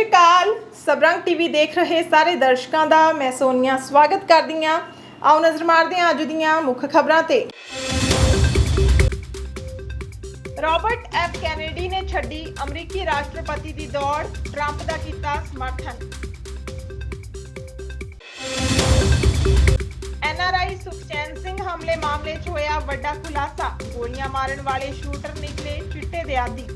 ਸ਼੍ਰੀ ਅਕਾਲ ਸਬਰੰਗ TV ਦੇਖ ਰਹੇ ਸਾਰੇ ਦਰਸ਼ਕਾਂ ਦਾ ਮੈਂ ਸੋਨੀਆ ਸਵਾਗਤ ਕਰਦੀ ਹਾਂ। ਆਓ ਨਜ਼ਰ ਮਾਰਦੇ ਹਾਂ ਅੱਜ ਦੀਆਂ ਮੁੱਖ ਖਬਰਾਂ ਤੇ। ਰਾਬਰਟ ਐਫ ਕੈਨੇਡੀ ਨੇ ਛੱਡੀ ਅਮਰੀਕੀ ਰਾਸ਼ਟਰਪਤੀ ਦੀ ਦੌੜ, ਟਰੰਪ ਦਾ ਕੀਤਾ ਸਮਰਥਨ। ਐਨਆਰਆਈ ਸੁਖਚੈਨ ਸਿੰਘ ਹਮਲੇ ਮਾਮਲੇ 'ਚ ਹੋਇਆ ਵੱਡਾ ਖੁਲਾਸਾ। ਗੋਲੀਆਂ ਮਾਰਨ ਵਾਲੇ ਸ਼ੂਟਰ ਨਿਕਲੇ ਚਿੱਟੇ ਦੇ ਆਦੀ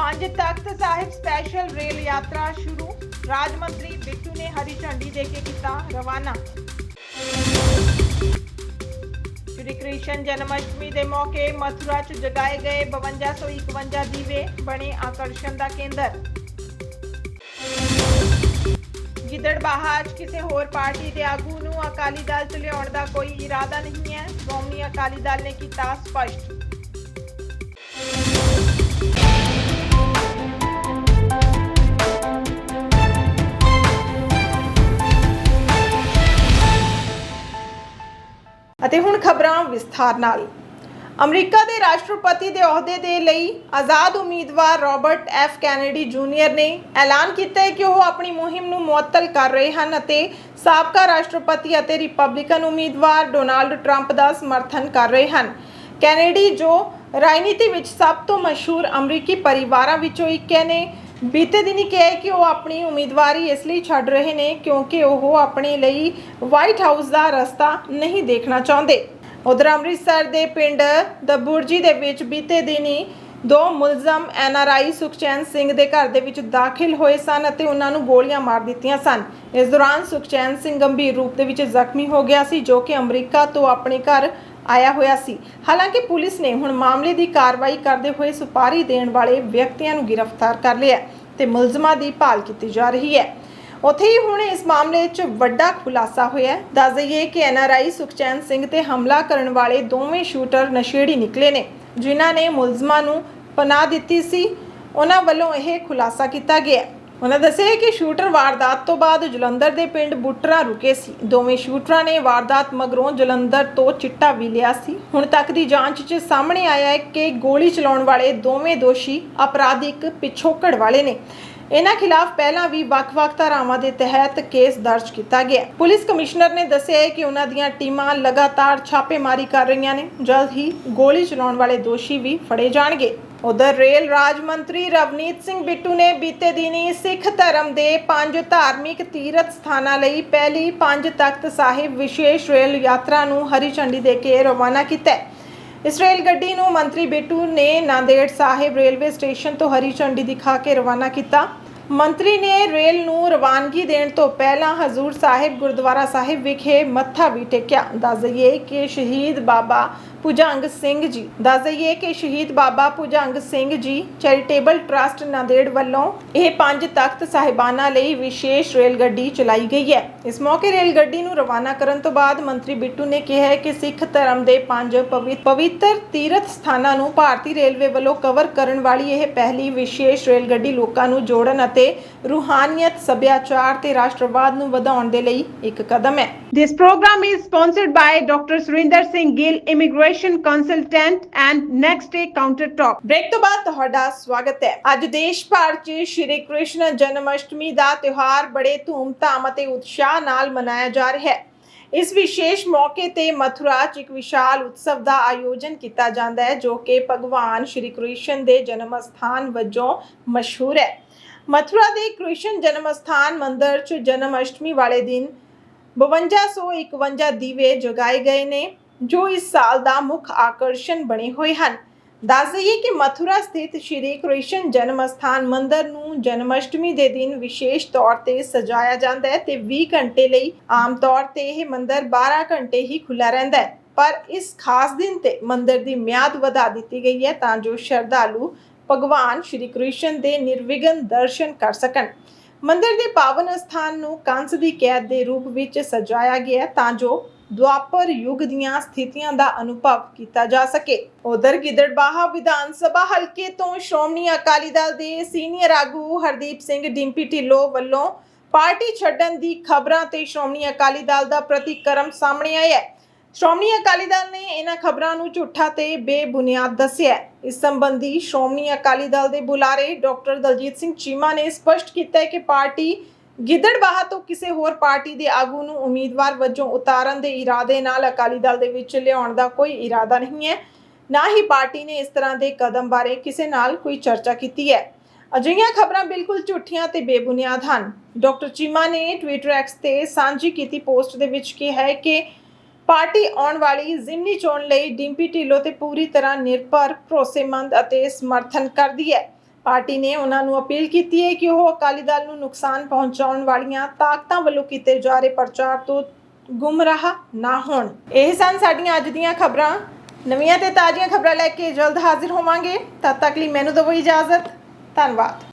ਪੰਜ ਤਖਤ ਸਾਹਿਬ ਸਪੈਸ਼ਲ ਰੇਲ ਯਾਤਰਾ ਸ਼ੁਰੂ। ਰਾਜ ਮੰਤਰੀ ਬਿੱਟੂ ਨੇ ਹਰੀ ਝੰਡੀ ਦੇ ਕੇ ਕੀਤਾ ਰਵਾਨਾ। ਸ਼੍ਰੀ ਕ੍ਰਿਸ਼ਨ ਜਨਮਸ਼ਟਮੀ ਦੇ ਮੌਕੇ ਮਥੁਰਾ 'ਚ ਜਗਾਏ ਗਏ 5251 ਦੀਵੇ ਬਣੇ ਆਕਰਸ਼ਣ ਦਾ ਕੇਂਦਰ। ਗਿੱਦੜਬਾਹਾ 'ਚ ਕਿਸੇ ਹੋਰ ਪਾਰਟੀ ਦੇ ਆਗੂ ਨੂੰ ਅਕਾਲੀ ਦਲ 'ਚ ਲਿਆਉਣ ਦਾ ਕੋਈ ਇਰਾਦਾ ਨਹੀਂ ਹੈ। ਸ਼੍ਰੋਮਣੀ ਅਕਾਲੀ ਦਲ ਨੇ ਕੀਤਾ ਸਪਸ਼ਟ। ਅਤੇ ਹੁਣ ਖਬਰਾਂ ਵਿਸਥਾਰ ਨਾਲ। ਅਮਰੀਕਾ ਦੇ ਰਾਸ਼ਟਰਪਤੀ ਦੇ ਅਹੁਦੇ ਦੇ ਲਈ ਆਜ਼ਾਦ ਉਮੀਦਵਾਰ ਰਾਬਰਟ ਐਫ ਕੈਨੇਡੀ ਜੂਨੀਅਰ ਨੇ ਐਲਾਨ ਕੀਤਾ ਹੈ ਕਿ ਉਹ ਆਪਣੀ ਮੁਹਿੰਮ ਨੂੰ ਮੁਅੱਤਲ ਕਰ ਰਹੇ ਹਨ ਅਤੇ ਸਾਬਕਾ ਰਾਸ਼ਟਰਪਤੀ ਅਤੇ ਰਿਪਬਲਿਕਨ ਉਮੀਦਵਾਰ ਡੋਨਾਲਡ ਟਰੰਪ ਦਾ ਸਮਰਥਨ ਕਰ ਰਹੇ ਹਨ। ਕੈਨੇਡੀ ਜੋ ਰਾਜਨੀਤੀ ਵਿੱਚ ਸਭ ਤੋਂ ਮਸ਼ਹੂਰ ਅਮਰੀਕੀ ਪਰਿਵਾਰਾਂ ਵਿੱਚੋਂ ਇੱਕ ਨੇ ਬੀਤੇ ਦਿਨੀ ਕਿਹਾ ਕਿ ਉਹ ਆਪਣੀ ਉਮੀਦਵਾਰੀ ਇਸ ਲਈ ਛੱਡ ਰਹੇ ਨੇ ਕਿਉਂਕਿ ਉਹ ਆਪਣੇ ਲਈ ਵਾਈਟ ਹਾਊਸ ਦਾ ਰਸਤਾ ਨਹੀਂ ਦੇਖਣਾ ਚਾਹੁੰਦੇ। ਉਧਰ ਅੰਮ੍ਰਿਤਸਰ ਦੇ ਪਿੰਡ ਦਬੁਰਜੀ ਦੇ ਵਿੱਚ ਬੀਤੇ ਦਿਨੀ ਦੋ ਮੁਲਜ਼ਮ ਐਨਆਰਆਈ ਸੁਖਚੈਨ ਸਿੰਘ ਦੇ ਘਰ ਦੇ ਵਿੱਚ ਦਾਖਲ ਹੋਏ ਸਨ ਅਤੇ ਉਹਨਾਂ ਨੂੰ ਗੋਲੀਆਂ ਮਾਰ ਦਿੱਤੀਆਂ ਸਨ। ਇਸ ਦੌਰਾਨ ਸੁਖਚੈਨ ਸਿੰਘ ਗੰਭੀਰ ਰੂਪ ਦੇ ਵਿੱਚ ਜ਼ਖਮੀ ਹੋ ਗਿਆ ਸੀ, ਜੋ ਕਿ ਅਮਰੀਕਾ ਤੋਂ ਆਪਣੇ ਘਰ ਆਇਆ ਹੋਇਆ ਸੀ। ਹਾਲਾਂਕਿ ਪੁਲਿਸ ਨੇ ਹੁਣ ਮਾਮਲੇ ਦੀ ਕਾਰਵਾਈ ਕਰਦੇ ਹੋਏ ਸੁਪਾਰੀ ਦੇਣ ਵਾਲੇ ਵਿਅਕਤੀਆਂ ਨੂੰ ਗ੍ਰਿਫਤਾਰ ਕਰ ਲਿਆ ਹੈ ਤੇ ਮੁਲਜ਼ਮਾਂ ਦੀ ਭਾਲ ਕੀਤੀ ਜਾ ਰਹੀ ਹੈ। ਉੱਥੇ ਹੀ ਹੁਣ ਇਸ ਮਾਮਲੇ 'ਚ ਵੱਡਾ ਖੁਲਾਸਾ ਹੋਇਆ ਹੈ। ਦੱਸ ਦਈਏ ਕਿ ਐਨਆਰਆਈ ਸੁਖਚੈਨ ਸਿੰਘ ਤੇ ਹਮਲਾ ਕਰਨ ਵਾਲੇ ਦੋਵੇਂ ਸ਼ੂਟਰ ਨਸ਼ੇੜੀ ਨਿਕਲੇ ਨੇ, ਜਿਨ੍ਹਾਂ ਨੇ ਮੁਲਜ਼ਮਾਂ ਨੂੰ ਪਨਾਹ ਦਿੱਤੀ ਸੀ। ਉਹਨਾਂ ਵੱਲੋਂ ਇਹ ਖੁਲਾਸਾ ਕੀਤਾ ਗਿਆ ਉਹਨਾਂ ਦੱਸਿਆ ਕਿ ਸ਼ੂਟਰ ਵਾਰਦਾਤ ਤੋਂ ਬਾਅਦ ਜਲੰਧਰ ਦੇ ਪਿੰਡ ਬੁੱਟਰਾ ਰੁਕੇ ਸੀ। ਦੋਵੇਂ ਸ਼ੂਟਰਾਂ ਨੇ ਵਾਰਦਾਤ ਮਗਰੋਂ ਜਲੰਧਰ ਤੋਂ ਚਿੱਟਾ ਵੀ ਲਿਆ ਸੀ। ਹੁਣ ਤੱਕ ਦੀ ਜਾਂਚ 'ਚ ਸਾਹਮਣੇ ਆਇਆ ਹੈ ਕਿ ਗੋਲੀ ਚਲਾਉਣ ਵਾਲੇ ਦੋਵੇਂ ਦੋਸ਼ੀ ਅਪਰਾਧਿਕ ਪਿਛੋਕੜ ਵਾਲੇ ਨੇ। ਇਹਨਾਂ ਖਿਲਾਫ ਪਹਿਲਾਂ ਵੀ ਵੱਖ-ਵੱਖ ਧਾਰਾਵਾਂ ਦੇ ਤਹਿਤ ਕੇਸ ਦਰਜ ਕੀਤਾ ਗਿਆ। ਪੁਲਿਸ ਕਮਿਸ਼ਨਰ ਨੇ ਦੱਸਿਆ ਹੈ ਕਿ ਉਹਨਾਂ ਦੀਆਂ ਟੀਮਾਂ ਲਗਾਤਾਰ ਛਾਪੇਮਾਰੀ ਕਰ ਰਹੀਆਂ ਨੇ। ਜਲਦ ਹੀ ਗੋਲੀ ਚਲਾਉਣ ਵਾਲੇ ਦੋਸ਼ੀ ਵੀ ਫੜੇ ਜਾਣਗੇ। ਉਧਰ ਰੇਲ ਰਾਜ ਮੰਤਰੀ ਰਵਨੀਤ ਸਿੰਘ ਬਿੱਟੂ ਨੇ ਬੀਤੇ ਦਿਨੀ ਸਿੱਖ ਧਰਮ ਦੇ ਪੰਜ ਧਾਰਮਿਕ ਤੀਰਥ ਸਥਾਨਾਂ ਲਈ ਪਹਿਲੀ ਪੰਜ ਤਖਤ ਸਾਹਿਬ ਵਿਸ਼ੇਸ਼ ਰੇਲ ਯਾਤਰਾ ਨੂੰ ਹਰੀ ਝੰਡੀ ਦੇ ਕੇ ਰਵਾਨਾ ਕੀਤਾ ਹੈ। ਇਸ ਰੇਲ ਗੱਡੀ ਨੂੰ ਮੰਤਰੀ ਬਿੱਟੂ ਨੇ ਨਾਂਦੇੜ ਸਾਹਿਬ ਰੇਲਵੇ ਸਟੇਸ਼ਨ ਤੋਂ ਹਰੀ ਝੰਡੀ ਦਿਖਾ ਕੇ ਰਵਾਨਾ ਕੀਤਾ। ਮੰਤਰੀ ਨੇ ਰੇਲ ਨੂੰ ਰਵਾਨਗੀ ਦੇਣ ਤੋਂ ਪਹਿਲਾਂ ਹਜ਼ੂਰ ਸਾਹਿਬ ਗੁਰਦੁਆਰਾ ਸਾਹਿਬ ਵਿਖੇ ਮੱਥਾ ਵੀ ਟੇਕਿਆ। ਦੱਸ ਦਈਏ ਕਿ ਸ਼ਹੀਦ ਬਾਬਾ ਭੁਜੰਗ ਸਿੰਘ ਜੀ, ਦੱਸ ਦਈਏ ਕਿ ਸ਼ਹੀਦ ਬਾਬਾ ਭੁਜੰਗ ਸਿੰਘ ਜੀ ਚੈਰੀਟੇਬਲ ਟਰਸਟ ਨਾਂਦੇੜ ਵੱਲੋਂ ਇਹ ਪੰਜ ਤਖਤ ਸਾਹਿਬਾਨਾਂ ਲਈ ਵਿਸ਼ੇਸ਼ ਰੇਲ ਗੱਡੀ ਚਲਾਈ ਗਈ ਹੈ। ਇਸ ਮੌਕੇ ਰੇਲ ਗੱਡੀ ਨੂੰ ਰਵਾਨਾ ਕਰਨ ਤੋਂ ਬਾਅਦ ਮੰਤਰੀ ਬਿੱਟੂ ਨੇ ਕਿਹਾ ਕਿ ਸਿੱਖ ਧਰਮ ਦੇ ਪੰਜ ਪਵਿੱਤਰ ਤੀਰਥ ਸਥਾਨਾਂ ਨੂੰ ਭਾਰਤੀ ਰੇਲਵੇ ਵੱਲੋਂ ਕਵਰ ਕਰਨ ਵਾਲੀ ਇਹ ਪਹਿਲੀ ਵਿਸ਼ੇਸ਼ ਰੇਲ ਗੱਡੀ ਲੋਕਾਂ ਨੂੰ ਜੋੜਨ ਅਤੇ ਰੂਹਾਨੀਅਤ ਸੱਭਿਆਚਾਰ ਤੇ ਰਾਸ਼ਟਰਵਾਦ ਨੂੰ ਵਧਾਉਣ ਦੇ ਲਈ ਇੱਕ ਕਦਮ ਹੈ This program is sponsored by Dr. Surinder Singh Gill, immigration consultant and Next Day Counter Talk. Break ਤੋਂ ਬਾਅਦ ਤੁਹਾਡਾ ਸਵਾਗਤ ਹੈ ਅੱਜ ਦੇਸ਼ ਭਰ 'ਚ ਸ਼੍ਰੀ ਕ੍ਰਿਸ਼ਨ ਜਨਮਸ਼ਟਮੀ ਦਾ ਤਿਉਹਾਰ ਬੜੇ ਧੂਮ-ਧਾਮ ਅਤੇ ਉਤਸ਼ਾਹ ਨਾਲ ਮਨਾਇਆ ਜਾ ਰਿਹਾ ਹੈ ਇਸ ਵਿਸ਼ੇਸ਼ ਮੌਕੇ ਤੇ ਮਥੁਰਾ 'ਚ ਇੱਕ ਵਿਸ਼ਾਲ ਉਤਸਵ ਦਾ ਆਯੋਜਨ ਕੀਤਾ ਜਾਂਦਾ ਹੈ ਜੋ ਕਿ ਭਗਵਾਨ ਸ਼੍ਰੀ ਕ੍ਰਿਸ਼ਨ ਦੇ ਜਨਮ ਸਥਾਨ ਵਜੋਂ ਮਸ਼ਹੂਰ ਹੈ ਮਥੁਰਾ ਦੇ ਕ੍ਰਿਸ਼ਨ ਜਨਮ ਸਥਾਨ ਮੰਦਿਰ 'ਚ ਜਨਮ ਅਸ਼ਟਮੀ ਵਾਲੇ ਦਿਨ 5251 ਦੀਵੇ ਜਗਾਏ ਗਏ ਨੇ, ਜੋ ਇਸ ਸਾਲ ਦਾ ਮੁੱਖ ਆਕਰਸ਼ਣ ਬਣੇ ਹੋਏ ਹਨ। ਦੱਸ ਦਈਏ ਕਿ ਮਥੁਰਾ ਸਥਿਤ ਸ਼੍ਰੀ ਕ੍ਰਿਸ਼ਨ ਜਨਮ ਸਥਾਨ ਮੰਦਿਰ ਨੂੰ ਜਨਮਸ਼ਟਮੀ ਦੇ ਦਿਨ ਵਿਸ਼ੇਸ਼ ਤੌਰ ਤੇ ਸਜਾਇਆ ਜਾਂਦਾ ਹੈ ਤੇ 20 ਘੰਟੇ ਲਈ ਆਮ ਤੌਰ ਤੇ ਇਹ ਮੰਦਿਰ 12 ਘੰਟੇ ਹੀ ਖੁੱਲਾ ਰਹਿੰਦਾ ਹੈ। ਪਰ ਇਸ ਖਾਸ ਦਿਨ ਤੇ ਮੰਦਿਰ ਦੀ ਮਿਆਦ ਵਧਾ ਦਿੱਤੀ ਗਈ ਹੈ ਤਾਂ ਜੋ ਸ਼ਰਧਾਲੂ ਭਗਵਾਨ ਸ਼੍ਰੀ ਕ੍ਰਿਸ਼ਨ ਦੇ ਨਿਰਵਿਘਨ ਦਰਸ਼ਨ ਕਰ ਸਕਣ। ਮੰਦਿਰ ਦੇ ਪਾਵਨ ਸਥਾਨ ਨੂੰ ਕੰਸ ਦੀ ਕੈਦ ਦੇ ਰੂਪ ਵਿੱਚ ਸਜਾਇਆ ਗਿਆ ਤਾਂ ਜੋ ਦੁਆਪਰ ਯੁੱਗ ਦੀਆਂ ਸਥਿਤੀਆਂ ਦਾ ਅਨੁਭਵ ਕੀਤਾ ਜਾ ਸਕੇ। ਉਧਰ ਗਿੱਦੜਬਾਹਾ ਵਿਧਾਨ ਸਭਾ ਹਲਕੇ ਤੋਂ ਸ਼੍ਰੋਮਣੀ ਅਕਾਲੀ ਦਲ ਦੇ ਸੀਨੀਅਰ ਆਗੂ ਹਰਦੀਪ ਸਿੰਘ ਡਿੰਪੀ ਢਿੱਲੋਂ ਵੱਲੋਂ ਪਾਰਟੀ ਛੱਡਣ ਦੀ ਖਬਰਾਂ ਤੇ ਸ਼੍ਰੋਮਣੀ ਅਕਾਲੀ ਦਲ ਦਾ ਪ੍ਰਤੀਕਰਮ ਸਾਹਮਣੇ ਆਇਆ ਹੈ। ਸ਼੍ਰੋਮਣੀ ਅਕਾਲੀ ਦਲ ਨੇ ਇਹਨਾਂ ਖਬਰਾਂ ਨੂੰ ਝੂਠਾ ਤੇ ਬੇਬੁਨਿਆਦ ਦੱਸਿਆ ਇਸ ਸੰਬੰਧੀ ਸ਼੍ਰੋਮਣੀ ਅਕਾਲੀ ਦਲ ਦੇ ਬੁਲਾਰੇ ਡਾਕਟਰ ਦਲਜੀਤ ਸਿੰਘ ਚੀਮਾ ਨੇ ਸਪਸ਼ਟ ਕੀਤਾ ਹੈ ਕਿ ਪਾਰਟੀ ਗਿੱਦੜਬਾਹਾ ਤੋਂ ਕਿਸੇ ਹੋਰ ਪਾਰਟੀ ਦੇ ਆਗੂ ਨੂੰ ਉਮੀਦਵਾਰ ਵਜੋਂ ਉਤਾਰਨ ਦੇ ਇਰਾਦੇ ਨਾਲ ਅਕਾਲੀ ਦਲ ਦੇ ਵਿੱਚ ਲਿਆਉਣ ਦਾ ਕੋਈ ਇਰਾਦਾ ਨਹੀਂ ਹੈ। ਨਾ ਹੀ ਪਾਰਟੀ ਨੇ ਇਸ ਤਰ੍ਹਾਂ ਦੇ ਕਦਮ ਬਾਰੇ ਕਿਸੇ ਨਾਲ ਕੋਈ ਚਰਚਾ ਕੀਤੀ ਹੈ। ਅਜਿਹੀਆਂ ਖਬਰਾਂ ਬਿਲਕੁਲ ਝੂਠੀਆਂ ਤੇ ਬੇਬੁਨਿਆਦ ਹਨ। ਡਾਕਟਰ ਚੀਮਾ ਨੇ ਟਵਿੱਟਰ ਐਕਸ ਤੇ ਸਾਂਝੀ ਕੀਤੀ ਪੋਸਟ ਦੇ ਵਿੱਚ ਕਿਹਾ ਹੈ ਕਿ ਪਾਰਟੀ ਆਉਣ ਵਾਲੀ ਜ਼ਿਮਨੀ ਚੋਣ ਲਈ ਡਿੰਪੀ ਢਿੱਲੋਂ ਤੇ ਪੂਰੀ ਤਰ੍ਹਾਂ ਨਿਰਭਰ, ਭਰੋਸੇਮੰਦ ਅਤੇ ਸਮਰਥਨ ਕਰਦੀ ਹੈ। ਪਾਰਟੀ ਨੇ ਉਹਨਾਂ ਨੂੰ ਅਪੀਲ ਕੀਤੀ ਹੈ ਕਿ ਉਹ ਅਕਾਲੀ ਦਲ ਨੂੰ ਨੁਕਸਾਨ ਪਹੁੰਚਾਉਣ ਵਾਲੀਆਂ ਤਾਕਤਾਂ ਵੱਲੋਂ ਕੀਤੇ ਜਾ ਰਹੇ ਪ੍ਰਚਾਰ ਤੋਂ ਗੁੰਮਰਾਹ ਨਾ ਹੋਣ। ਇਹ ਸਨ ਸਾਡੀਆਂ ਅੱਜ ਦੀਆਂ ਖਬਰਾਂ। ਨਵੀਆਂ ਤੇ ਤਾਜ਼ੀਆਂ ਖਬਰਾਂ ਲੈ ਕੇ ਜਲਦ ਹਾਜ਼ਰ ਹੋਵਾਂਗੇ। ਤਦ ਤੱਕ ਲਈ ਮੈਨੂੰ ਦਿਓ ਇਜਾਜ਼ਤ। ਧੰਨਵਾਦ।